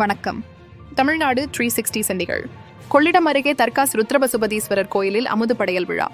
வணக்கம். Tamil Nadu three sixty சென்டிகள் கொள்ளிடம் அருகே தர்காஸ் ருத்ரபசுபதீஸ்வரர் கோயிலில் அமுது படையல் விழா.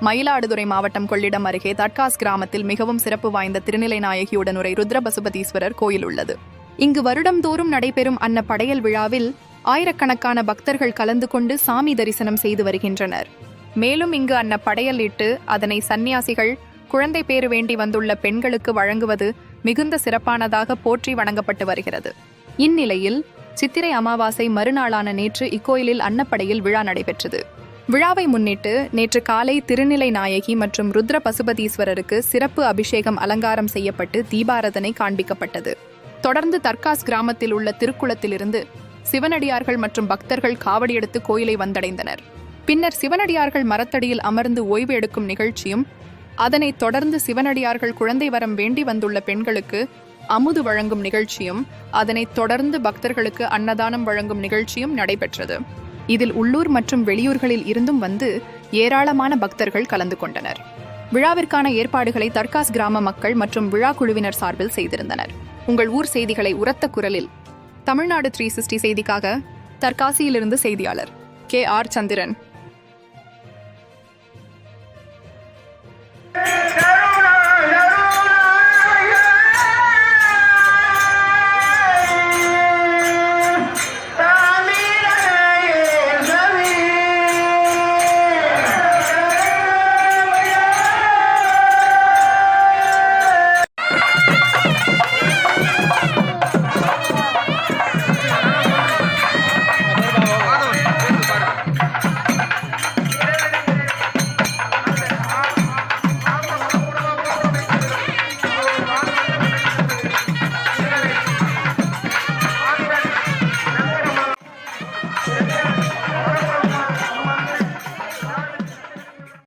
மயிலாடுதுறை மாவட்டம் கொள்ளிடம் அருகே தர்காஸ் கிராமத்தில் மிகவும் சிறப்பு வாய்ந்த திருநிலை நாயகியுடனுரை ருத்ரபசுபதீஸ்வரர் கோயில் உள்ளது. இங்கு வருடம்தோறும் நடைபெறும் அன்ன படையல் விழாவில் ஆயிரக்கணக்கான பக்தர்கள் கலந்து கொண்டு சாமி தரிசனம் செய்து வருகின்றனர். மேலும் இங்கு அன்ன படையல் இட்டு அதனை சந்நியாசிகள் குழந்தை பேறு வேண்டி வந்துள்ள பெண்களுக்கு வழங்குவது மிகுந்த சிறப்பானதாக போற்றி வணங்கப்பட்டு வருகிறது. இந்நிலையில் சித்திரை அமாவாசை மறுநாளான நேற்று இக்கோயிலில் அன்னப்படையில் விழா நடைபெற்றது. விழாவை முன்னிட்டு நேற்று காலை திருநிலை நாயகி மற்றும் ருத்ர பசுபதீஸ்வரருக்கு சிறப்பு அபிஷேகம் அலங்காரம் செய்யப்பட்டு தீபாரதனை காண்பிக்கப்பட்டது. தொடர்ந்து தர்காஸ் கிராமத்தில் உள்ள திருக்குளத்திலிருந்து சிவனடியார்கள் மற்றும் பக்தர்கள் காவடி எடுத்து கோயிலை வந்தடைந்தனர். பின்னர் சிவனடியார்கள் மரத்தடியில் அமர்ந்து ஓய்வு எடுக்கும் நிகழ்ச்சியும் அதனைத் தொடர்ந்து சிவனடியார்கள் குழந்தை வரம் வேண்டி வந்துள்ள பெண்களுக்கு அமுது வழங்கும் நிகழ்ச்சியும் அதனைத் தொடர்ந்து பக்தர்களுக்கு அன்னதானம் வழங்கும் நிகழ்ச்சியும் நடைபெற்றது. இதில் உள்ளூர் மற்றும் வெளியூர்களில் இருந்தும் வந்து ஏராளமான பக்தர்கள் கலந்து கொண்டனர். விழாவிற்கான ஏற்பாடுகளை தர்காஸ் கிராம மக்கள் மற்றும் விழா குழுவினர் சார்பில் செய்திருந்தனர். உங்கள் ஊர் செய்திகளை உரத்த குரலில் தமிழ்நாடு த்ரீ சிக்ஸ்டி செய்திக்காக தற்காசியிலிருந்து செய்தியாளர் கே ஆர் சந்திரன்.